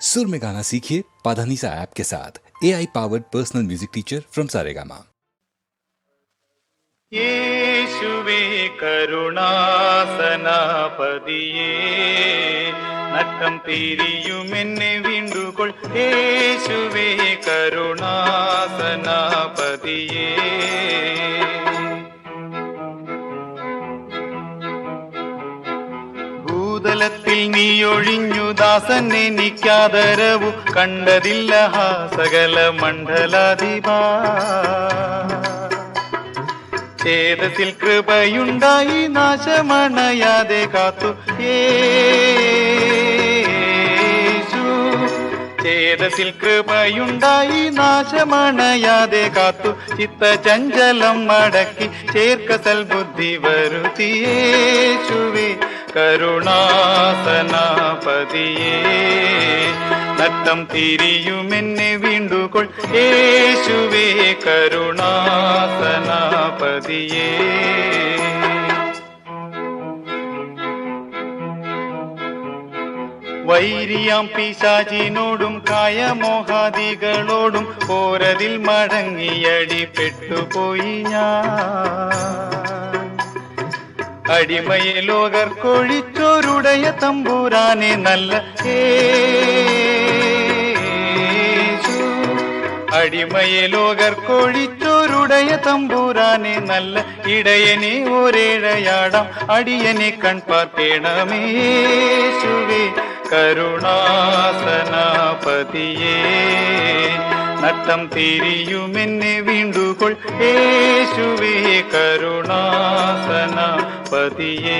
सुर में गाना सीखिए पाधानीसा ऐप के साथ A I powered personal music teacher from Saregama യേശുവേ കരുണാസനാപതിയേ നട്ടം തിരിയുമെന്നെ വീണ്ടുകൊൾ യേശുവേ കരുണാസനാപതിയേ ഭൂതലത്തിൽ നീ ഒഴിഞ്ഞു ദാസൻ എനിക്കാദരവു കണ്ടതില്ല സകല മണ്ഡലാധിപാ. ഛേദത്തിൽ കൃപയുണ്ടായി നാശമണയാതെ കാത്തു. ഏതത്തിൽ കൃപയുണ്ടായി നാശമണയാതെ കാത്തു. ചിത്ത ചഞ്ചലം മടക്കി ചേർക്ക ബുദ്ധി വരുത്തിയേശുവേ കരുണാസനാപതിയേ നട്ടം തിരിയുമെന്നെ വീണ്ടുകൊൾ. യേശുവേ കരുണാസനാപതിയേ. വൈരിയാം പിശാചിനോടും കായമോഹാദികളോടും പോരതിൽ മടങ്ങിയടി പെട്ടുപോയി ഞാൻ. അടിമയെ ലോകർ കൊഴിച്ചോരുടയ തമ്പൂരാനെ നല്ല അടിമയെ ലോകർ കൊഴിച്ചോരുടയ തമ്പൂരാനെ നല്ല ഇടയനെ ഒരേഴയാടാം അടിയനെ കൺപാർത്തേണമേശുവേ കരുണാസനാപതിയേ നട്ടം തിരിയുമെന്നെ വീണ്ടുകൊൾ. യേശുവേ കരുണാസന പതിയേ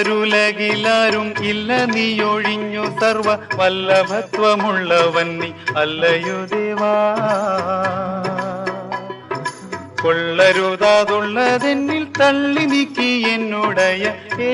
നല്ലവരുലകിലാരും ഇല്ല നീയൊഴിഞ്ഞു സർവ വല്ലഭത്വമുള്ളവൻ നീ അല്ലയോ ദേവാ. കൊള്ളരുതാതുള്ളതെന്നിൽ തള്ളി നീക്കി എന്നുടയ ഏശു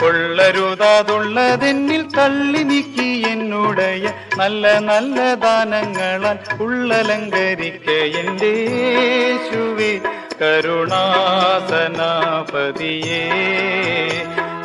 കൊള്ളരുതാതുള്ളതെന്നിൽ തള്ളി നീക്കി എന്നുടയ നല്ല നല്ല ദാനങ്ങളാൽ ഉള്ളലങ്കരിക്ക എന്റെ യേശുവേ. കരുണാസനാപതിയേ.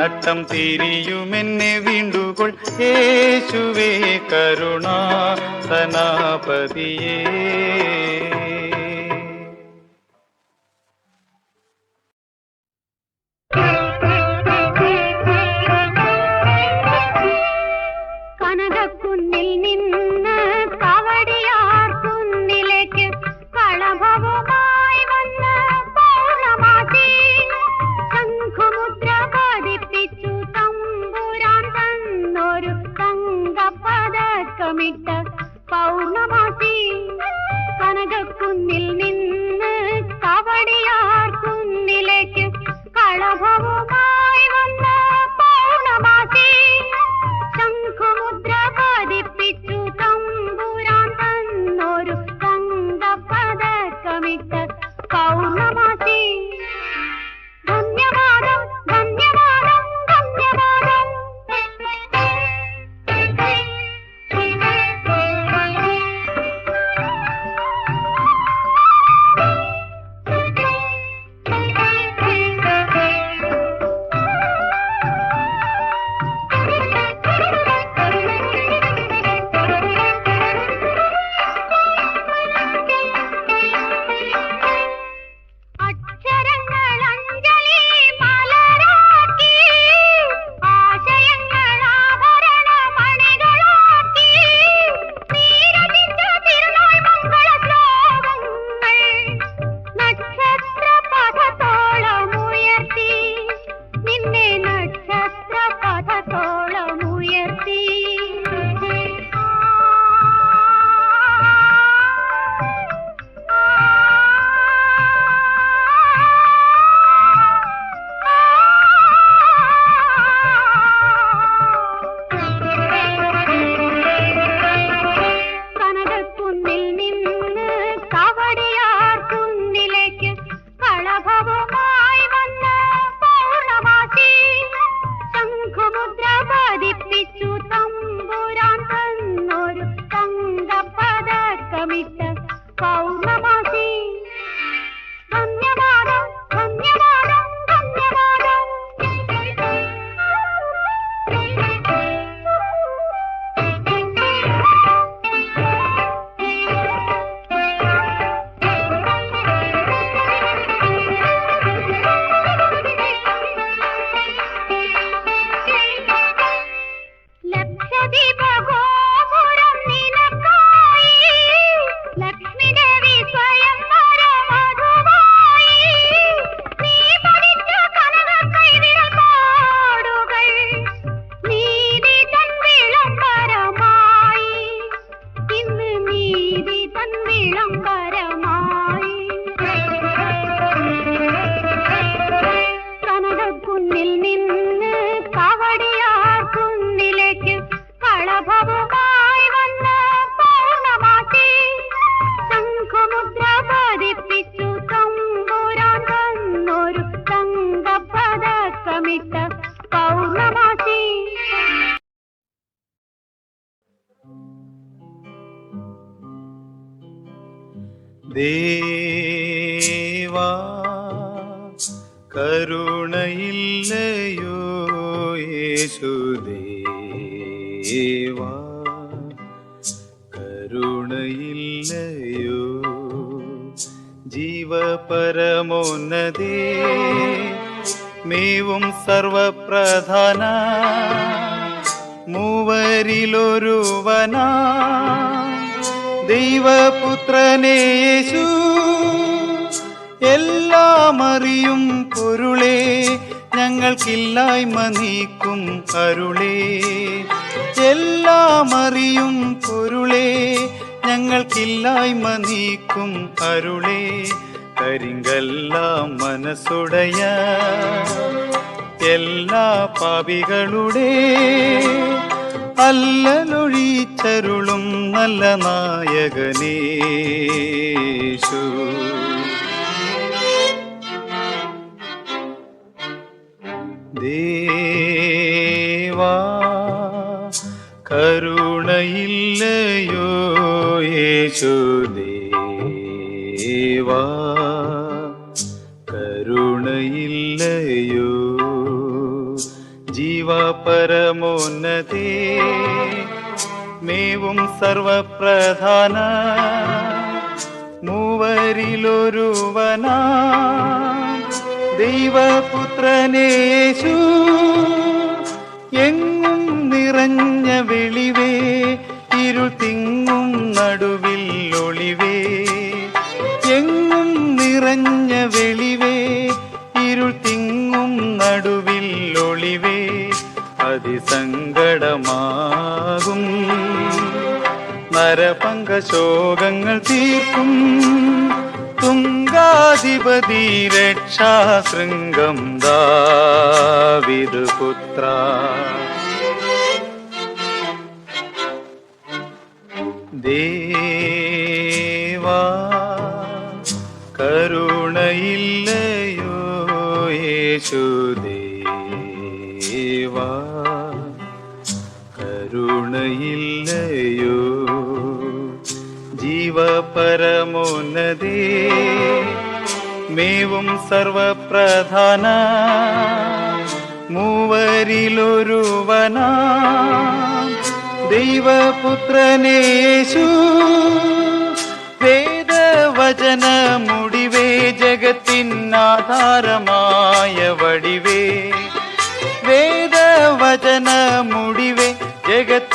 നട്ടം തിരിയുമെന്നെ വീണ്ടുകൊൾ. യേശുവേ കരുണാസനാപതിയേ. കനകക്കുന്നിൽ சமைத்த பௌர்ணமா బాధిప్పిస్తూ ദേവാ കരുണയില്ലയോ യേശുദേവാ കരുണയില്ലയോ ജീവപരമോന്നതേ മേവും സർവപ്രധാന മൂവരിലൊരുവനാ ദൈവപുത്രനേശു എല്ലാം അറിയും പൊരുളേ ഞങ്ങൾക്കില്ലായ്മ നീക്കും അരുളേ എല്ലാം അറിയും പൊരുളേ ഞങ്ങൾക്കില്ലായ്മ നീക്കും അരുളേ കരിങ്കെല്ലാം മനസ്സുടയ എല്ലാ പാപികളുടെ അല്ലലൊഴിച്ചരുളും നല്ല നായകനേശു. ദേവാ കരുണയില്ലയോ യേശുദേവാ കരുണയില്ലയോ ജീവപരമോന്നതേ മേവും സർവപ്രധാന മൂവരിലൊരുവനാ ദൈവപുത്രനേശു എങ്ങും നിറഞ്ഞ വെളിവേ ഇരുൾ തിങ്ങും നടുവിൽ ഒളിവേ. എങ്ങും നിറഞ്ഞ വെളിവേ ഇരുൾ തിങ്ങും നടുവിൽ ഒളിവേ. അതിസങ്കടമാകും. നരപങ്കശോകങ്ങൾ തീർക്കും. ङ्गाधिपतिरेच्छा शृङ्गं गाविधपुत्रा മേവും സർവപ്രധാന മൂവരിലൊരുവനാ ദൈവപുത്രനേശു വേദവചന മുടിവേ ജഗത്തിനാധാരമായ വടിവേ വേദവചന മുടിവേ ജഗത്തിനാധാരമായ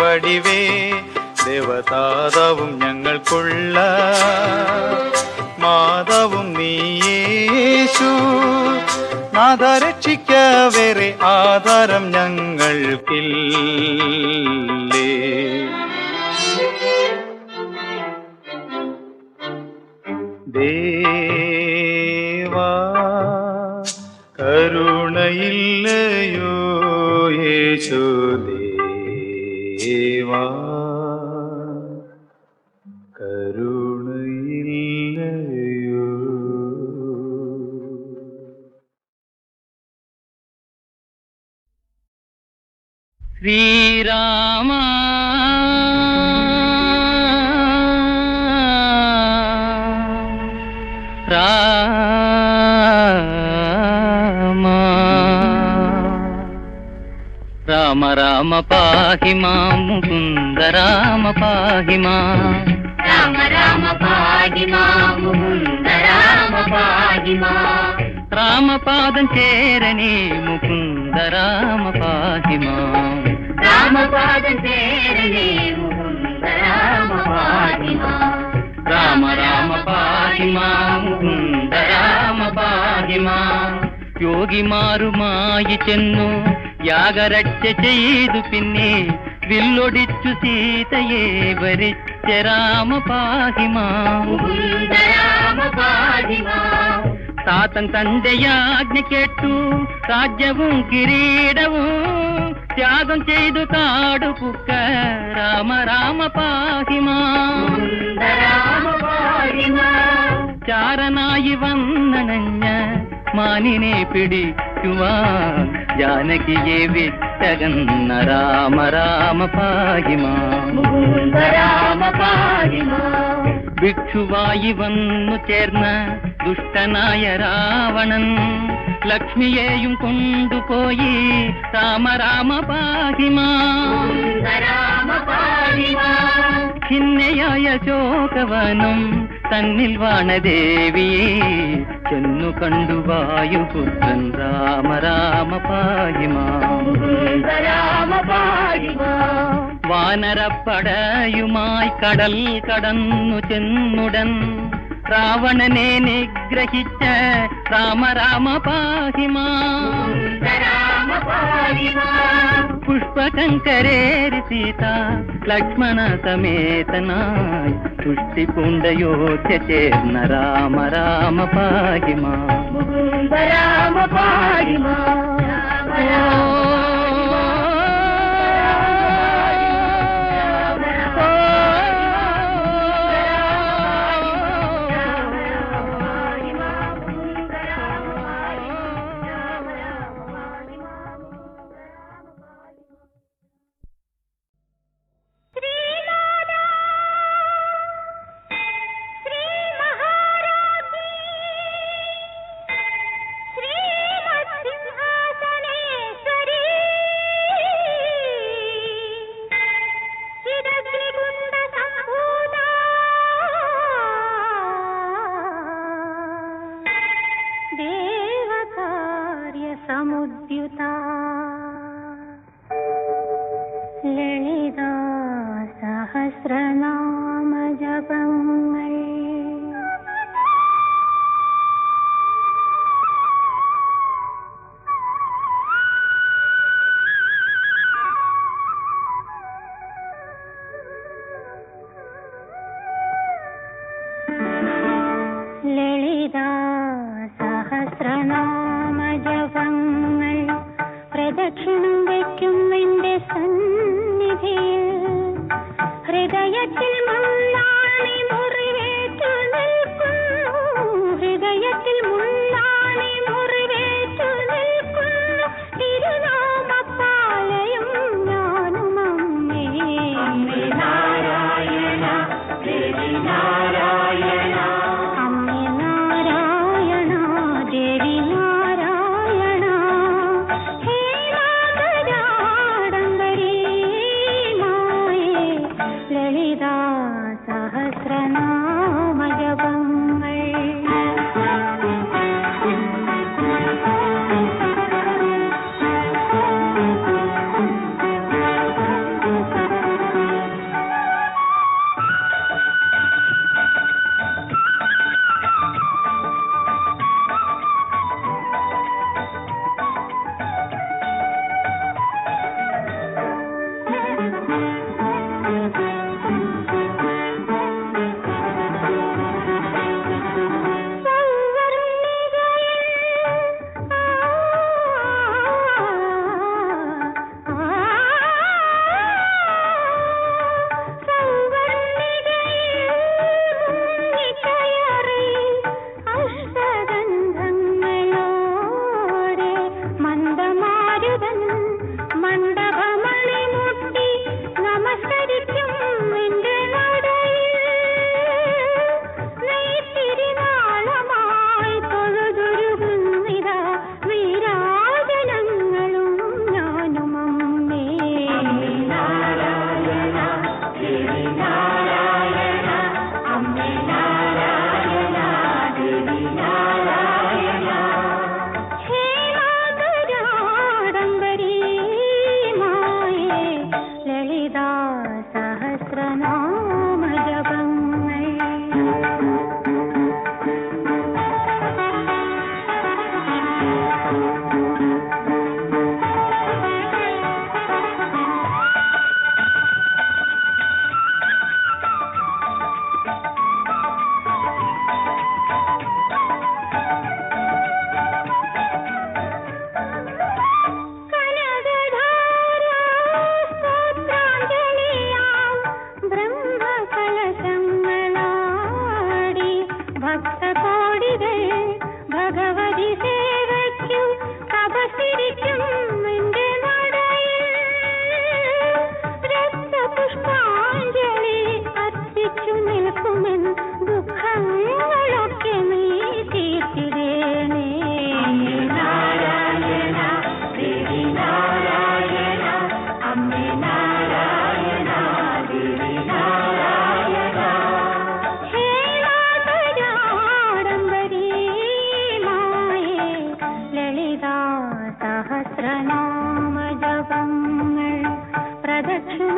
വടിവേ ദേവതാതവും ഞങ്ങൾക്കുള്ള മാതാവും നീയേശു. നാഥ രക്ഷിക്ക വേറെ ആധാരം ഞങ്ങൾക്കില്ലേ? ദേവാ കരുണയില്ലയോ യേശുദേവാ കരുണയില്ലയോ రామ. రామ. రామ రామ పాహి మా ముకుంద రామ పాహి మా. రామ రామ పాహి మా ముకుంద రామ పాహి మా. రామ పాదం చేరని ముకుంద రామ పాహి మా. రామ రామ రామ ముకుంద రామ పాదిమా. యోగి మారు మాయి చెన్ను యాగరచ్చ చేదు పిన్ని విల్లొడిచ్చు సీతయే వరిచ్చ రామ పాదిమా. రామ పాదిమಾ. ತಾತನ್ ತಂದೆಯ ಆಜ್ಞೆ ಕೆಟ್ಟು കിരീടവും ത്യാഗം ചെയ്തു കാടുപുക്ക രാമ രാമ പാഹിമാ ముకుంద రామ పాగి మా ചാരനായി വന്നണഞ്ഞ മാനിനെ പിടിക്കുവാൻ ജാനകിയെ വിട്ട വിട്ടകന്ന രാമ രാമ പാഹിമാം മുകുന്ദ രാമ പാഹിമാ ഭിക്ഷുവായി വന്നു ചേർന്ന ദുഷ്ടനായ രാവണൻ ലക്ഷ്മിയെയും കൊണ്ടുപോയി രാമ രാമ പാഹിമാ മുകുന്ദ രാമ പാഹിമാ ഖിന്നയായ ശോകവനം തന്നിൽ വാണദേവിയെ ചെന്നു കണ്ടു വായുപുത്രൻ രാമ രാമ പാഹിമാ മുകുന്ദ രാമ പാഹിമാ വാനരപ്പടയുമായി കടൽ കടന്നു ചെന്നുടൻ రావణనే నిగ్రహిత రామ రామ పాహిమా. పుష్పకంకరేరి సీత లక్ష్మణ సమేతనా పుష్టి పుండయోధ్య చేర్న రామ రామ పాహిమా. రామ పాహిమా. എന്റെ സന്നിധിയിൽ. ഹൃദയത്തിൽ ङ्गला भक्ता काडि that's true.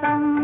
சதம்